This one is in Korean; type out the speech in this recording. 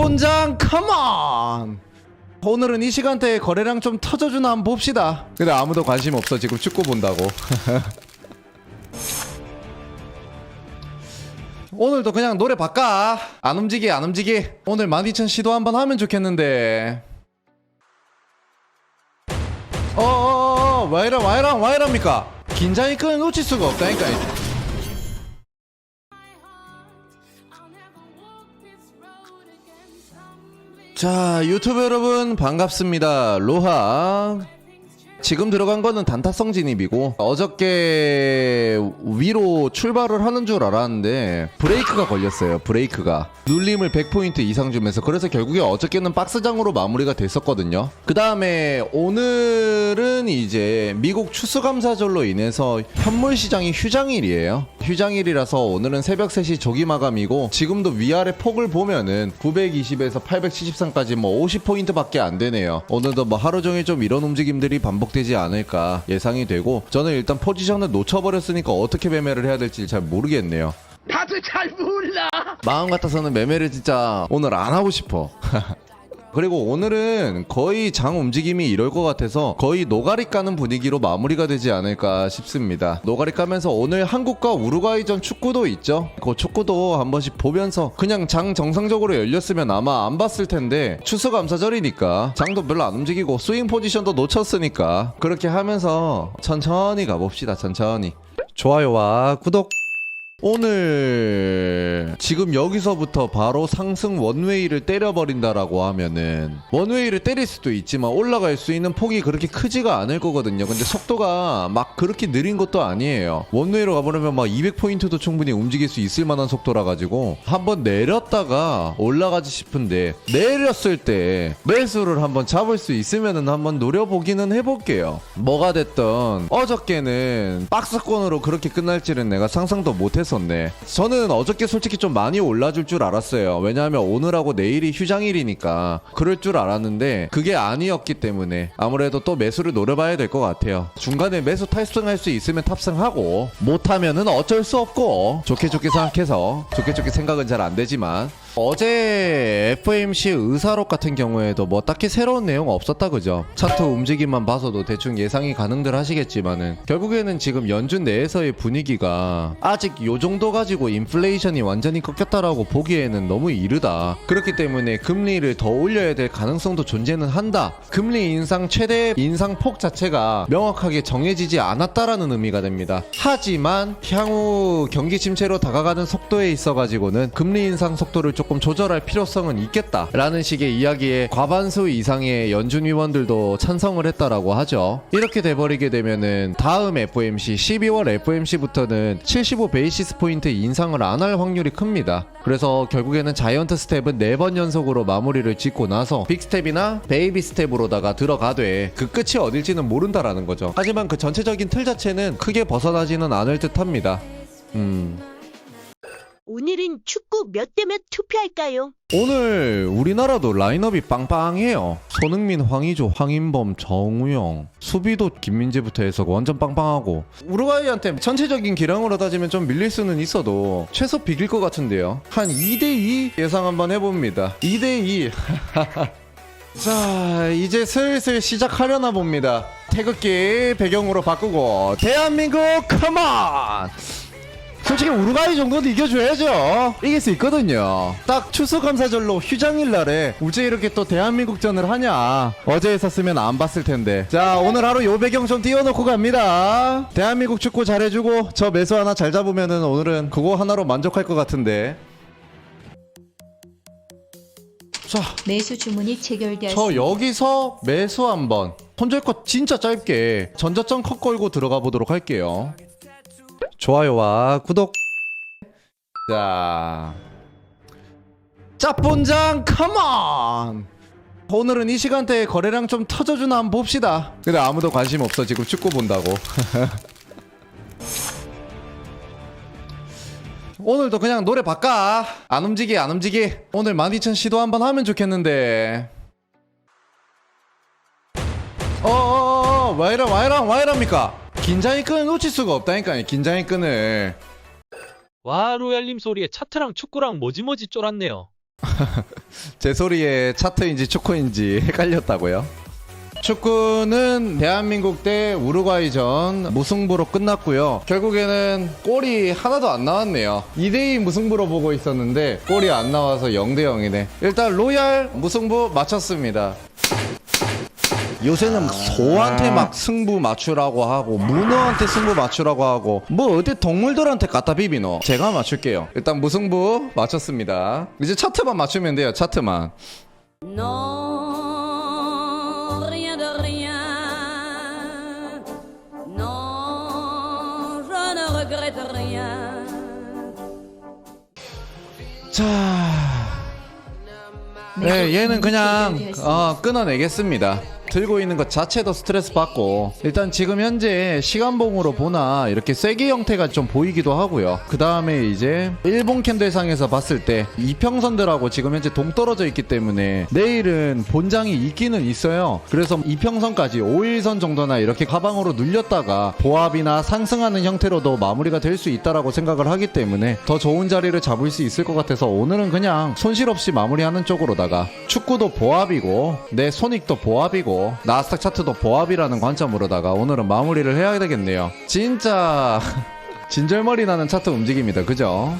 짭본장 컴온 오늘은 이 시간대에 거래량 좀 터져주나 한번 봅시다. 근데 아무도 관심 없어. 지금 축구 본다고. 오늘도 그냥 노래 바꿔. 안 움직이 안 움직이. 오늘 12,000 시도 한번 하면 좋겠는데. 어어어어 와이라 와이라 와이랍니까? 긴장이 끈을 놓칠 수가 없다니까 자 유튜브 여러분 반갑습니다. 로하. 지금 들어간 거는 단타성 진입이고 어저께 위로 출발을 하는 줄 알았는데 브레이크가 걸렸어요 브레이크가. 눌림을 100포인트 이상 주면서. 그래서 결국에 어저께는 박스장으로 마무리가 됐었거든요. 그 다음에 오늘은 이제 미국 추수감사절로 인해서 현물 시장이 휴장일이에요 휴장일이라서 오늘은 새벽 3시 조기 마감이고 지금도 위아래 폭을 보면은 920에서 873까지 뭐 50포인트 밖에 안 되네요 오늘도 뭐 하루 종일 좀 이런 움직임들이 반복되지 않을까 예상이 되고 저는 일단 포지션을 놓쳐버렸으니까 어떻게 매매를 해야 될지 잘 모르겠네요 다들 잘 몰라. 마음 같아서는 매매를 진짜 오늘 안 하고 싶어. 그리고 오늘은 거의 장 움직임이 이럴 것 같아서 거의 노가리 까는 분위기로 마무리가 되지 않을까 싶습니다. 노가리 까면서 오늘 한국과 우루과이전 축구도 있죠. 그 축구도 한 번씩 보면서 그냥 장 정상적으로 열렸으면 아마 안 봤을 텐데 추수감사절이니까 장도 별로 안 움직이고 스윙 포지션도 놓쳤으니까 그렇게 하면서 천천히 가봅시다. 천천히. 좋아요와 구독. 오늘 지금 여기서부터 바로 상승 원웨이를 때려버린다라고 하면은 원웨이를 때릴 수도 있지만 올라갈 수 있는 폭이 그렇게 크지가 않을 거거든요. 근데 속도가 막 그렇게 느린 것도 아니에요. 원웨이로 가버리면 막 200포인트도 충분히 움직일 수 있을 만한 속도라 가지고 한번 내렸다가 올라가지 싶은데 내렸을 때 매수를 한번 잡을 수 있으면은 한번 노려보기는 해볼게요. 뭐가 됐던 어저께는 박스권으로 그렇게 끝날지는 내가 상상도 못했 었네. 저는 어저께 솔직히 좀 많이 올라줄 줄 알았어요. 왜냐하면 오늘하고 내일이 휴장일이니까 그럴 줄 알았는데 그게 아니었기 때문에 아무래도 또 매수를 노려봐야 될 것 같아요. 중간에 매수 탑승할 수 있으면 탑승하고 못하면은 어쩔 수 없고 좋게 좋게 생각해서 좋게 좋게 생각은 잘 안 되지만 어제 FMC 의사록 같은 경우에도 뭐 딱히 새로운 내용 없었다 그죠? 차트 움직임만 봐서도 대충 예상이 가능들 하시겠지만은 결국에는 지금 연준 내에서의 분위기가 아직 요 정도 가지고 인플레이션이 완전히 꺾였다라고 보기에는 너무 이르다. 그렇기 때문에 금리를 더 올려야 될 가능성도 존재는 한다. 금리 인상 최대 인상 폭 자체가 명확하게 정해지지 않았다라는 의미가 됩니다. 하지만 향후 경기 침체로 다가가는 속도에 있어 가지고는 금리 인상 속도를 조금 조절할 필요성은 있겠다라는 식의 이야기에 과반수 이상의 연준 위원들도 찬성을 했다라고 하죠. 이렇게 돼버리게 되면은 다음 FOMC 12월 FOMC부터는 75 베이시스 포인트 인상을 안 할 확률이 큽니다. 그래서 결국에는 자이언트 스텝은 4번 연속으로 마무리를 짓고 나서 빅 스텝이나 베이비 스텝으로다가 들어가되 그 끝이 어딜지는 모른다라는 거죠. 하지만 그 전체적인 틀 자체는 크게 벗어나지는 않을 듯 합니다. 음. 오늘은 축구 몇 대 몇 투표할까요? 오늘 우리나라도 라인업이 빵빵해요. 손흥민, 황의조, 황인범, 정우영, 수비도 김민재부터 해서 완전 빵빵하고 우루과이한테 전체적인 기량으로 따지면 좀 밀릴 수는 있어도 최소 비길 것 같은데요. 한 2대2 예상 한번 해봅니다. 2대2 자 이제 슬슬 시작하려나 봅니다. 태극기 배경으로 바꾸고 대한민국 컴온! 솔직히 우루과이 정도는 이겨줘야죠. 이길 수 있거든요. 딱 추수감사절로 휴장일 날에 우제 이렇게 또 대한민국전을 하냐. 어제 했었으면 안 봤을 텐데. 자, 오늘 하루 요 배경 좀 띄워놓고 갑니다. 대한민국 축구 잘해주고 저 매수 하나 잘 잡으면은 오늘은 그거 하나로 만족할 것 같은데. 자, 매수 주문이 저 체결되었습니다. 여기서 매수 한번. 손절컷 진짜 짧게 전저점 컷 걸고 들어가 보도록 할게요. 좋아요와 구독. 자, 짭본장 컴온. 오늘은 이 시간대에 거래량 좀 터져주나 한번 봅시다. 근데 아무도 관심 없어 지금 축구 본다고. 오늘도 그냥 노래 바꿔. 안 움직이 안 움직이. 오늘 12,000 시도 한번 하면 좋겠는데. 어어어어 와이라 와이라 와이랍니까? 긴장의 끈을 놓칠 수가 없다니까 긴장의 끈을. 와 로얄님 소리에 차트랑 축구랑 뭐지뭐지 쫄았네요. 제 소리에 차트인지 축구인지 헷갈렸다고요? 축구는 대한민국 대 우루과이전 무승부로 끝났고요. 결국에는 골이 하나도 안 나왔네요. 2대2 무승부로 보고 있었는데 골이 안 나와서 0대 0이네. 일단 로얄 무승부 마쳤습니다. 요새는 소한테 막 승부 맞추라고 하고 문어한테 승부 맞추라고 하고 뭐 어디 동물들한테 갖다 비비노 제가 맞출게요 일단 무승부 맞췄습니다 이제 차트만 맞추면 돼요 차트만 Non, rien de rien. Non, je ne regrette rien. 자 네, 얘는 그냥 어, 끊어내겠습니다. 들고 있는 것 자체도 스트레스 받고 일단 지금 현재 시간봉으로 보나 이렇게 세기 형태가 좀 보이기도 하고요. 그 다음에 이제 일본 캠 대상에서 봤을 때 이평선들하고 지금 현재 동떨어져 있기 때문에 내일은 본장이 있기는 있어요. 그래서 이평선까지 5일선 정도나 이렇게 가방으로 눌렸다가 보합이나 상승하는 형태로도 마무리가 될 수 있다라고 생각을 하기 때문에 더 좋은 자리를 잡을 수 있을 것 같아서 오늘은 그냥 손실 없이 마무리하는 쪽으로다가 축구도 보합이고 내 손익도 보합이고 나스닥 차트도 보합이라는 관점으로다가 오늘은 마무리를 해야 되겠네요. 진짜 진절머리 나는 차트 움직임이다. 그죠?